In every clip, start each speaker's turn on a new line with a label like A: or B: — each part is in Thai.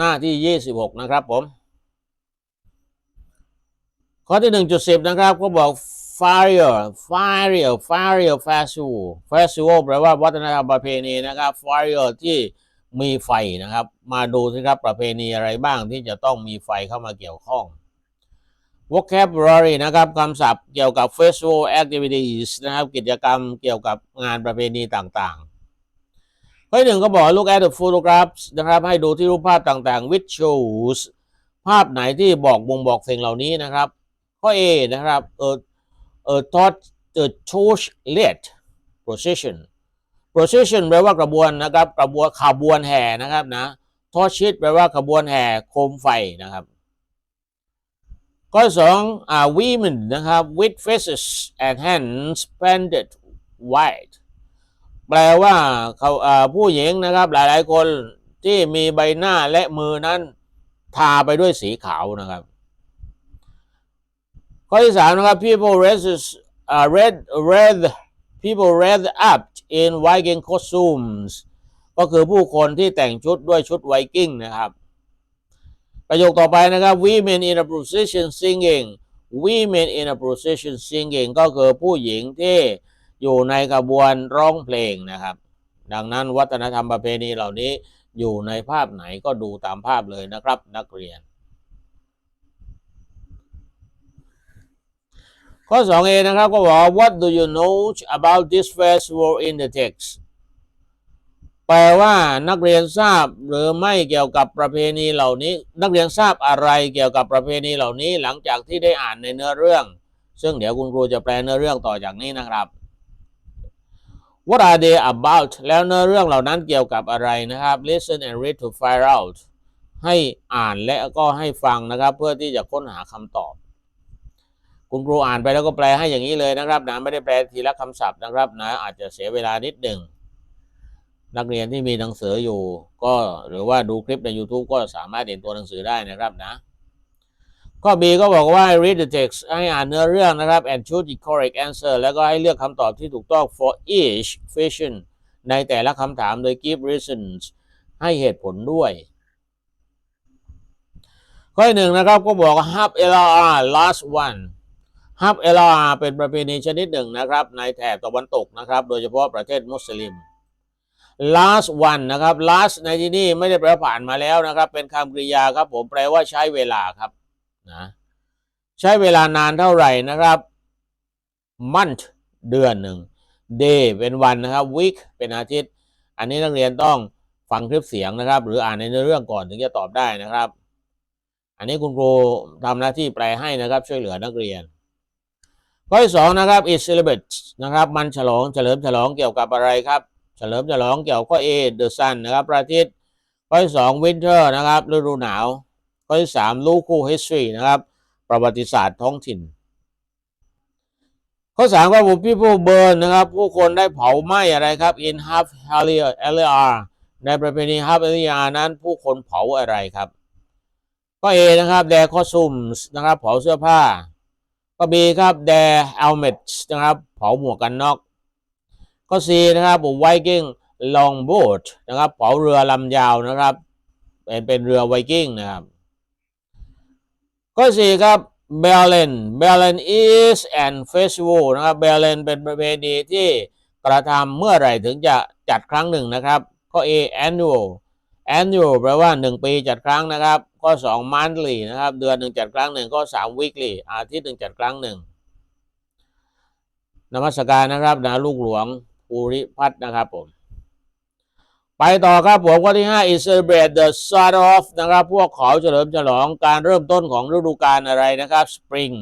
A: หน้าที่ 26 นะครับผม ข้อที่ 1.10 นะครับก็บอก fire fire fire festival festival แปลว่าวัฒนธรรมประเพณีนะครับ fire ที่มีไฟนะครับ มาดูสิครับประเพณีอะไรบ้างที่จะต้องมีไฟเข้ามาเกี่ยวข้อง vocabulary นะครับคำศัพท์เกี่ยวกับ festival activities นะครับ กิจกรรมเกี่ยวกับงานประเพณีต่างๆ ข้อหนึ่งก็บอก look at the photographs นะครับ ให้ดูที่รูปภาพต่างๆ which shows ภาพไหนที่บอกบ่งบอกสิ่งเหล่านี้นะครับ ข้อ A นะครับเออเออ thought the torch lit procession procession แปลว่ากระบวนนะครับกระบวนขบวนแห่นะครับนะ torch lit แปลว่าขบวนแห่โคมไฟนะครับ ข้อสองอ่า women นะครับ with faces and hands painted white แปลว่าเขาผู้หญิงนะครับ หลายๆ คนที่มีใบหน้าและมือนั้น ทาไปด้วยสีขาวนะครับ ข้อที่สามนะครับ people raise uh, red red people red up in Viking costumes ก็คือผู้คนที่แต่งชุดด้วยชุดไวกิ้งนะครับ ประโยคต่อไปนะครับ women in a procession singing women in a procession singing ก็คือผู้หญิงที่ อยู่ในขบวนร้องเพลงนะครับ ดังนั้นวัฒนธรรมประเพณีเหล่านี้อยู่ในภาพไหนก็ดูตามภาพเลยนะครับ นักเรียน ข้อ 2a นะครับก็บอกว่า what do you know about this festival in the text แปลว่านักเรียนทราบหรือไม่เกี่ยวกับประเพณีเหล่านี้ นักเรียนทราบอะไรเกี่ยวกับประเพณีเหล่านี้ หลังจากที่ได้อ่านในเนื้อเรื่อง ซึ่งเดี๋ยวคุณครูจะแปลเนื้อเรื่องต่อจากนี้นะครับ What are they about แล้วเนื้อเรื่องเหล่านั้นเกี่ยวกับอะไรนะครับ Listen and read to find out ให้อ่านและก็ให้ฟังนะครับเพื่อที่จะค้นหาคำตอบ คุณครูอ่านไปแล้วก็แปลให้อย่างนี้เลยนะครับนะไม่ได้แปลทีละคำศัพท์นะครับนะอาจจะเสียเวลานิดหนึ่งนักเรียนที่มีหนังสืออยู่ ก็หรือว่าดูคลิปใน YouTube ก็สามารถเห็นตัวหนังสือได้นะครับนะ ข้อ B ก็บอกว่า read the text ให้อ่านเนื้อเรื่องนะครับ and choose the correct answer แล้วก็ให้เลือกคำตอบที่ถูกต้อง for each question ในแต่ละคำถามโดย give reasons ให้เหตุผลด้วย ข้อที่หนึ่งนะครับก็บอกว่า half LR last one half LR เป็นประเพณีชนิดหนึ่งนะครับ ในแถบตะวันตกนะครับ โดยเฉพาะประเทศมุสลิม last one นะครับ last ในที่นี้ไม่ได้แปลผ่านมาแล้วนะครับ เป็นคำกริยาครับผมแปลว่าใช้เวลาครับ นะใช้เวลานานเท่าไหร่นะครับ month เดือนหนึ่ง day เป็นวันนะครับ week เป็นอาทิตย์ อันนี้นักเรียนต้องฟังคลิปเสียงนะครับ หรืออ่านในเนื้อเรื่องก่อนถึงจะตอบได้นะครับ อันนี้คุณครูทำหน้าที่แปลให้นะครับช่วยเหลือนักเรียน ข้อที่สองนะครับ is celebrate นะครับ มันฉลองเฉลิมฉลองเกี่ยวกับอะไรครับ เฉลิมฉลองเกี่ยวข้อ A the sun นะครับพระอาทิตย์ข้อที่สอง winter นะครับฤดูหนาว ข้อที่สาม local history นะครับ ประวัติศาสตร์ท้องถิ่น ข้อสามก็บุ people burn นนะครับ ผู้คนได้เผาไหม้อะไรครับ in half LR ในประเพณี half LR นั้นผู้คนเผาอะไรครับข้อนะครับ their costumes นะครับ เผาเสื้อผ้าข้อ B ครับ their helmets นะครับ เผาหมวกกันน็อกข้อ C นะครับผม Viking longboat นะครับ เผาเรือลำยาวนะครับ เป็นเป็นเรือไวกิ้งนะครับ ข้อ4ครับ b e l l e n b e l l e n is an festival นะครับ b e l l e เป็นประเพณีที่กระทำเมื่อไหร่ถึงจะจัดครั้งหนึ่งนะครับข้อ A annual annual แปลว่า 1 ปีจัดครั้งนะครับ ข้อ 2 monthly นะครับเดือนหนึ่งจัดครั้งหนึ่งข้อ 3 weekly อาทิตย์หนึ่งจัดครั้งหนึ่งนมัสการนะครับนะลูกหลวงภูริพัฒน์นะครับผม ไปต่อครับผมข้อที่ 5 is celebrate the start of นะครับ พวกเขาเฉลิมฉลองการเริ่มต้นของฤดูกาลอะไรนะครับ spring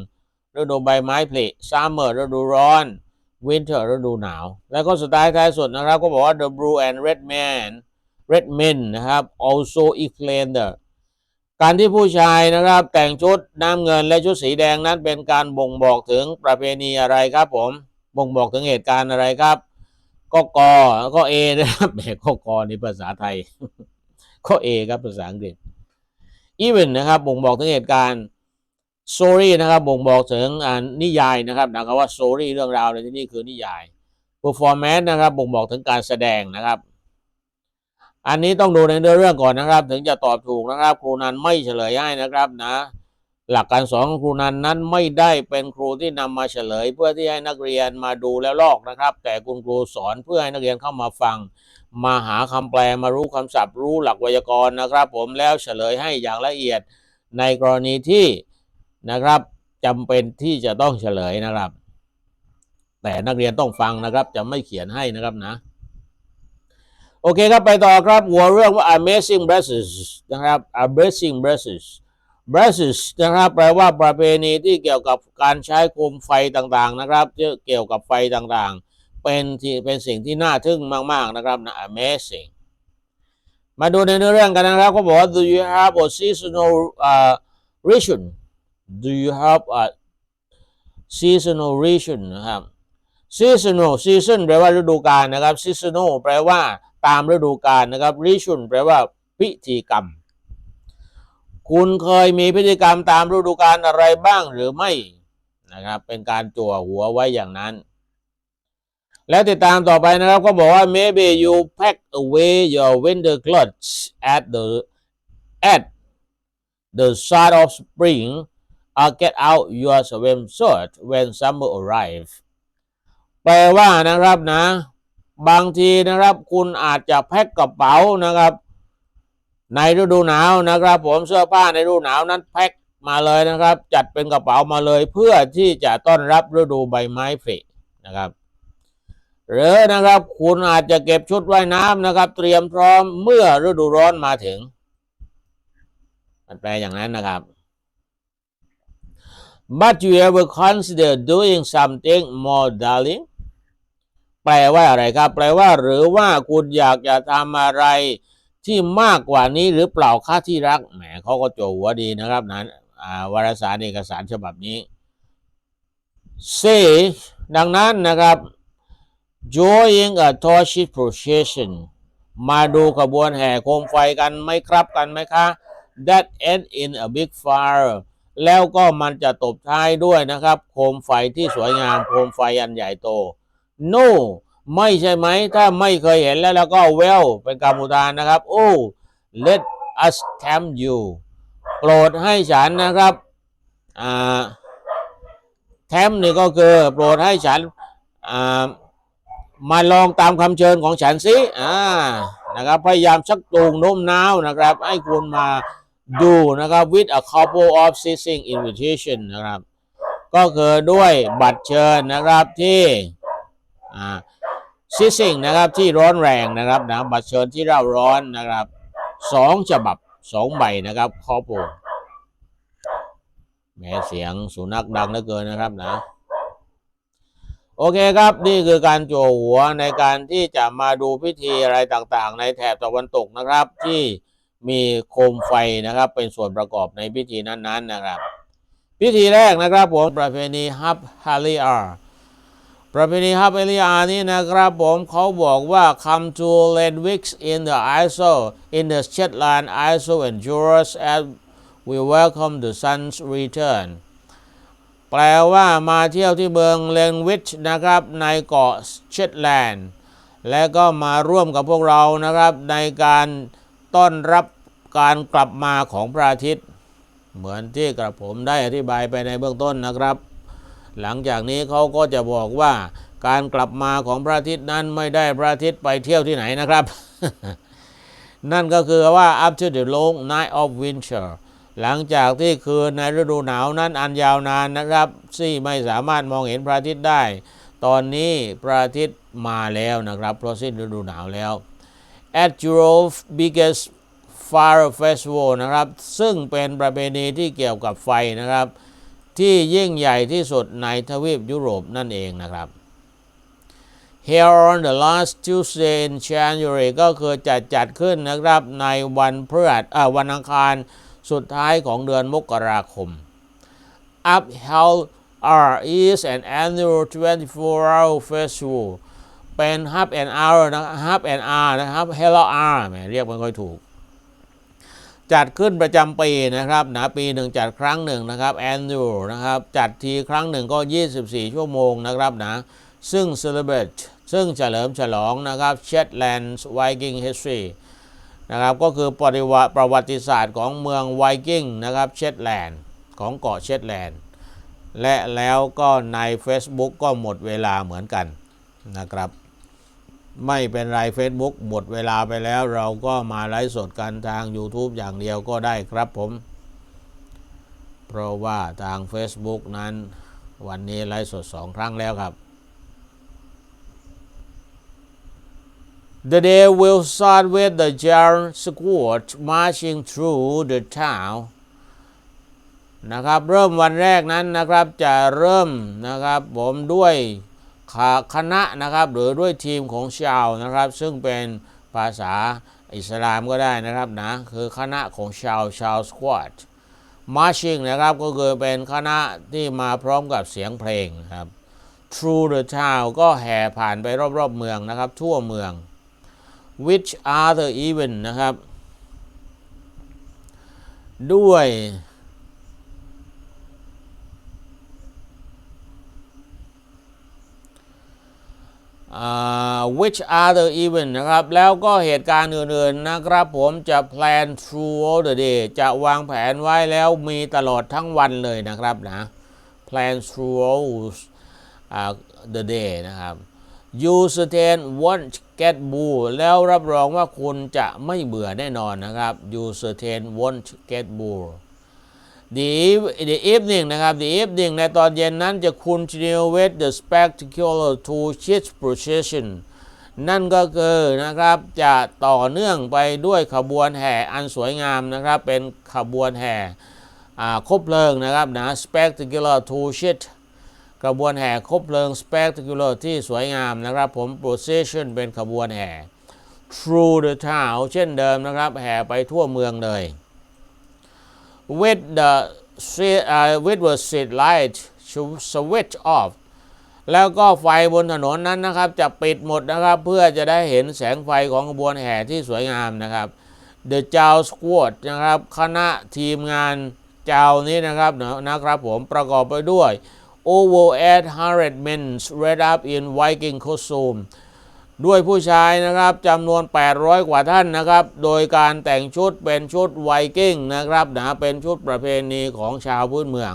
A: ฤดูใบไม้ผลิ summer ฤดูร้อน winter ฤดูหนาว แล้วก็สุดท้ายท้ายสุดนะครับ ก็บอกว่า the blue and red man red men นะครับ also explain the การที่ผู้ชายนะครับ แต่งชุดน้ำเงินและชุดสีแดงนั้นเป็นการบ่งบอกถึงประเพณีอะไรครับผม บ่งบอกถึงเหตุการณ์อะไรครับ ก็กอก็เอนะครับแหมก็กอในภาษาไทย ก็เอครับภาษาอังกฤษ even นะครับบ่งบอกถึงเหตุการณ์ story นะครับบ่งบอกถึงอ่านิยายนะครับนะครับว่า story เรื่องราวในที่นี่คือนิยาย performance นะครับบ่งบอกถึงการแสดงนะครับ อันนี้ต้องดูในเนื้อเรื่องก่อนนะครับ ถึงจะตอบถูกนะครับ ครูนันไม่เฉลยให้นะครับนะ หลักการสอนของครูนันนั้นไม่ได้เป็นครูที่นำมาเฉลย เพื่อที่ให้นักเรียนมาดูแล้วลอกนะครับ แต่คุณครูสอนเพื่อให้นักเรียนเข้ามาฟัง มาหาคำแปลมารู้คำศัพท์รู้หลักไวยากรณ์นะครับ ผมแล้วเฉลยให้อย่างละเอียดในกรณีที่นะครับจำเป็นที่จะต้องเฉลยนะครับ แต่นักเรียนต้องฟังนะครับ จะไม่เขียนให้นะครับนะ โอเคครับไปต่อครับหัวเรื่องว่า amazing blessings นะครับ amazing blessings นะครับแปลว่าประเพณีที่เกี่ยวกับการใช้โคมไฟต่างๆนะครับเกี่ยวกับไฟต่างๆ เป็นที่เป็นสิ่งที่น่าทึ่งมากๆนะครับนะ amazing มาดูในเนื้อเรื่องกันนะครับเขาบอกว่า do you have a seasonal uh, ration do you have a seasonal ration นะครับ seasonal season แปลว่าฤดูกาลนะครับ seasonal แปลว่าตามฤดูกาลนะครับ ration แปลว่าพิธีกรรม คุณเคยมีพิธีกรรมตามฤดูกาลอะไรบ้างหรือไม่นะครับ เป็นการจั่วหัวไว้อย่างนั้น แล้วติดตามต่อไปนะครับ ก็บอกว่า maybe you pack away your winter clothes at the at the start of spring or get out your swimsuit when summer arrive แปลว่านะครับนะ บางทีนะครับ คุณอาจจะแพ็คกระเป๋านะครับ ในฤดูหนาวนะครับ ผมเสื้อผ้าในฤดูหนาวนั้นแพ็คมาเลยนะครับ จัดเป็นกระเป๋ามาเลยเพื่อที่จะต้อนรับฤดูใบไม้ผลินะครับ หรือนะครับคุณอาจจะเก็บชุดว่ายน้ำนะครับ เตรียมพร้อมเมื่อฤดูร้อนมาถึง มันแปลอย่างนั้นนะครับ but you ever consider doing something more darling แปลว่าอะไรครับ แปลว่าหรือว่าคุณอยากจะทำอะไร ที่มากกว่านี้หรือเปล่าค่าที่รักแหมเขาก็โจหัวดีนะครับนั้นวารสารเอกสารฉบับนี้ say ดังนั้นนะครับ joining a torchlit procession มาดูขบวนแห่โคมไฟกันไหมครับกันไหมคะ that end in a big fire แล้วก็มันจะตบท้ายด้วยนะครับ โคมไฟที่สวยงาม โคมไฟอันใหญ่โต no ไม่ใช่ไหม ถ้าไม่เคยเห็นแล้วแล้วก็ well เป็นคำอุทานนะครับ oh let us tempt you โปรดให้ฉันนะครับอ่าแทมนี่ก็คือโปรดให้ฉันอ่ามาลองตามคำเชิญของฉันสิอ่านะครับพยายามชักจูงโน้มน้าวนะครับ ให้คุณมาดูนะครับ with a couple of seizing invitation นะครับ ก็คือด้วยบัตรเชิญนะครับที่อ่า seizing นะครับที่ร้อนแรงนะครับนะบัตรเชิญที่เร่าร้อนนะครับสองฉบับสองใบนะครับ couple แม้เสียงสุนัขดังเหลือเกินนะครับนะ โอเคครับนี่คือการโจวหัวในการที่จะมาดูพิธีอะไรต่างๆ ในแถบตะวันตกนะครับ ที่มีโคมไฟนะครับ เป็นส่วนประกอบในพิธีนั้นๆนะครับ พิธีแรกนะครับผมประเพณีฮับฮาริอาร์ ประเพณีฮับฮาริอานี่นะครับผมเขาบอกว่า come to Ledwix in the Isle in the Shetland Isle and Jurors as we welcome the sun's return แปลว่ามาเที่ยวที่เมืองเลนวิชนะครับในเกาะเชตแลนด์และก็มาร่วมกับพวกเรานะครับ ในการต้อนรับการกลับมาของพระอาทิตย์ เหมือนที่กระผมได้อธิบายไปในเบื้องต้นนะครับ หลังจากนี้เขาก็จะบอกว่าการกลับมาของพระอาทิตย์นั้นไม่ได้พระอาทิตย์ไปเที่ยวที่ไหนนะครับ นั่นก็คือว่า after the long night of winter หลังจากที่คืนในฤดูหนาวนั้นอันยาวนานนะครับที่ไม่สามารถมองเห็นพระอาทิตย์ได้ ตอนนี้พระอาทิตย์มาแล้วนะครับ เพราะสิ้นฤดูหนาวแล้ว at Europe biggest fire festival นะครับ ซึ่งเป็นประเพณีที่เกี่ยวกับไฟนะครับ ที่ยิ่งใหญ่ที่สุดในทวีปยุโรปนั่นเองนะครับ Here on the last Tuesday in January ก็คือจัดจัดขึ้นนะครับในวันพฤหัสอ่าวันอังคารสุดท้ายของเดือนมกราคม Up Hell R is an annual 24-hour festival เป็น Hub and Hour นะ Hub and R นะครับ hello R หมเรียกไม่ค่อยถูก จัดขึ้นประจำปีนะครับนะปีหนึ่งจัดครั้งหนึ่งนะครับ annual นะครับจัดทีครั้งหนึ่งก็ 24 ชั่วโมงนะครับนะซึ่ง celebrate ซึ่งเฉลิมฉลองนะครับ Shetland Viking History นะครับก็คือประวัติประวัติศาสตร์ของเมืองไวกิ้งนะครับเชตแลนด์ของเกาะเชตแลนด์และแล้วก็ใน Facebook ก็หมดเวลาเหมือนกันนะครับ ไม่เป็นไร Facebook หมดเวลาไปแล้วเราก็มาไลฟ์สดกันทาง YouTube อย่างเดียวก็ได้ครับผม เพราะว่าทาง Facebook นั้นวันนี้ไลฟ์สดสองครั้งแล้วครับ The day will start with the giant squad marching through the town นะครับ เริ่มวันแรกนั้นนะครับจะเริ่มนะครับผมด้วย คณะนะครับหรือด้วยทีมของชาวนะครับ ซึ่งเป็นภาษาอิสลามก็ได้นะครับนะคือคณะของชาวชาวสควอต marching นะครับก็คือเป็นคณะที่มาพร้อมกับเสียงเพลงครับ through the town ก็แห่ผ่านไปรอบๆเมืองนะครับ ทั่วเมือง which are the event นะครับ ด้วย which other event นะครับ แล้วก็เหตุการณ์อื่นๆนะครับ ผมจะ plan throughout the day จะวางแผนไว้แล้วมีตลอดทั้งวันเลยนะครับนะ plan throughout uh, the day นะครับ you certain won't get bored แล้วรับรองว่าคุณจะไม่เบื่อแน่นอนนะครับ you certain won't get bored the the evening นะครับ the evening ในตอนเย็นนั้นจะ continue with the spectacular two ships procession นั่นก็คือนะครับจะต่อเนื่องไปด้วยขบวนแห่อันสวยงามนะครับ เป็นขบวนแห่คบเพลิงนะครับนะ spectacular two ships ขบวนแห่คบเพลิง spectacular ที่สวยงามนะครับผม procession เป็นขบวนแห่ through the town เช่นเดิมนะครับ แห่ไปทั่วเมืองเลย with the street uh, with the street light switch off แล้วก็ไฟบนถนนนั้นนะครับ จะปิดหมดนะครับ เพื่อจะได้เห็นแสงไฟของขบวนแห่ที่สวยงามนะครับ The j o w Squad นะครับ คณะทีมงานเจ้านี้นะครับนะครับผมประกอบไปด้วย over 800 men read up in Viking costume ด้วยผู้ชายนะครับจำนวน 800 กว่าท่านนะครับ โดยการแต่งชุดเป็นชุดไวกิ้งนะครับนะเป็นชุดประเพณีของชาวพื้นเมือง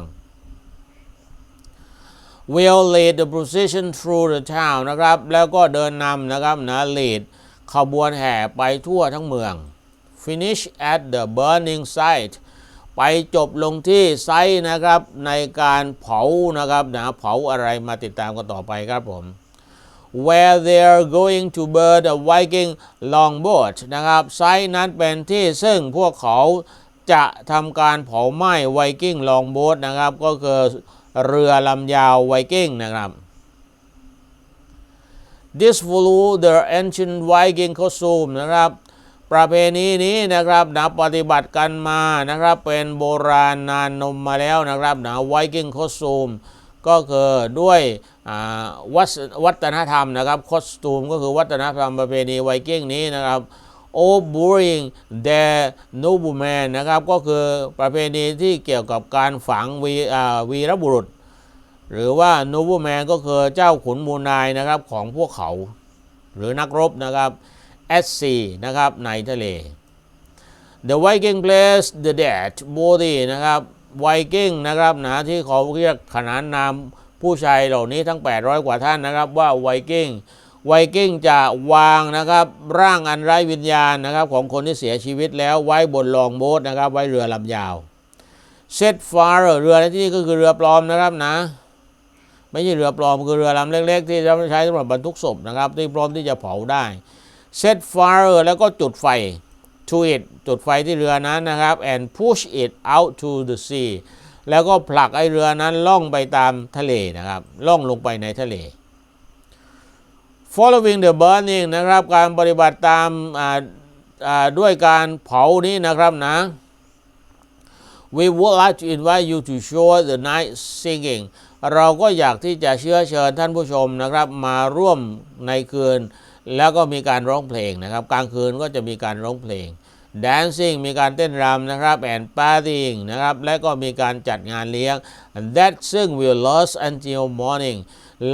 A: will lead the procession through the town นะครับ แล้วก็เดินนำนะครับนะ lead ขบวนแห่ไปทั่วทั้งเมือง finish at the burning site ไปจบลงที่ไซต์นะครับในการเผานะครับนะเผาอะไรมาติดตามกันต่อไปครับผม where they are going to burn a Viking longboat นะครับไซต์นั้นเป็นที่ซึ่งพวกเขาจะทำการเผาไหม้ไวกิ้งลองโบ๊ทนะครับ ก็คือเรือลำยาวไวกิ้งนะครับ This follow the ancient Viking costume นะครับ ประเพณีนี้นะครับนะปฏิบัติกันมานะครับ เป็นโบราณนานนมมาแล้วนะครับนะ Viking costume ก็คือด้วยวัวัฒนธรรมนะครับคอสตูมก็คือวัฒนธรรมประเพณีไวกิ้งนี้นะครับ o b u r i n g the nobleman นะครับก็คือประเพณีที่เกี่ยวกับการฝังวีวีรบุรุษ หรือว่า nobleman ก็คือเจ้าขุนมูลนายนะครับของพวกเขา หรือนักรบนะครับ at sea นะครับในทะเล The Viking place the dead body นะครับ ไวกิ้งนะครับนะที่เขาเรียกขนานนามผู้ชายเหล่านี้ทั้ง 800 กว่าท่านนะครับ ว่าไวกิ้งไวกิ้งจะวางนะครับร่างอันไร้วิญญาณนะครับของคนที่เสียชีวิตแล้วไว้บนลองโบ๊ทนะครับ ไว้เรือลำยาวเซตฟาร์เรือในที่นี้ก็คือเรือปลอมนะครับนะ ไม่ใช่เรือปลอมคือเรือลำเล็ก ๆ ที่จะใช้สำหรับบรรทุกศพนะครับ ที่พร้อมที่จะเผาได้เซตฟาร์แล้วก็จุดไฟ to it จุดไฟที่เรือนั้นนะครับ and push it out to the sea แล้วก็ผลักไอเรือนั้นล่องไปตามทะเลนะครับ ล่องลงไปในทะเล following the burning นะครับ การปฏิบัติตามด้วยการเผานี้นะครับนะ we would like to invite you to show the night singing เราก็อยากที่จะเชื้อเชิญท่านผู้ชมนะครับ มาร่วมในคืน แล้วก็มีการร้องเพลงนะครับ กลางคืนก็จะมีการร้องเพลง dancing มีการเต้นรำนะครับ and partying นะครับ และก็มีการจัดงานเลี้ยง and that ซึ่ง will last until morning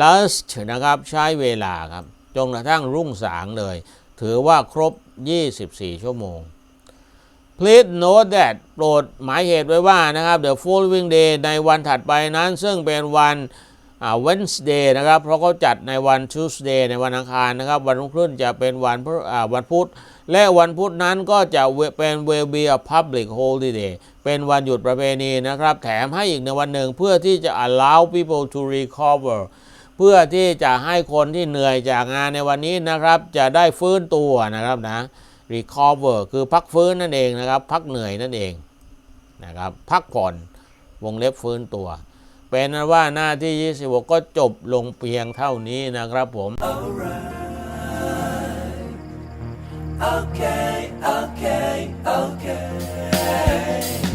A: last นะครับ ใช้เวลาครับ จนกระทั่งรุ่งสางเลย ถือว่าครบ 24 ชั่วโมง Please note that โปรดหมายเหตุไว้ว่านะครับ the following day ในวันถัดไปนั้น ซึ่งเป็นวันอ่า Wednesday นะครับ เพราะเขาจัดในวัน Tuesday ในวันอังคารนะครับ วันรุ่งขึ้นจะเป็นวันวันพุธ และวันพุธนั้นก็จะเป็น will be a public holiday เป็นวันหยุดประเพณีนะครับ แถมให้อีกในวันหนึ่งเพื่อที่จะ allow people to recover เพื่อที่จะให้คนที่เหนื่อยจากงานในวันนี้นะครับ จะได้ฟื้นตัวนะครับนะ recover คือพักฟื้นนั่นเองนะครับ พักเหนื่อยนั่นเองนะครับพักผ่อนวงเล็บฟื้นตัว เป็นนั้นว่าหน้าที่ 26 ก็จบลงเพียงเท่านี้นะครับผม
B: okay, okay, okay.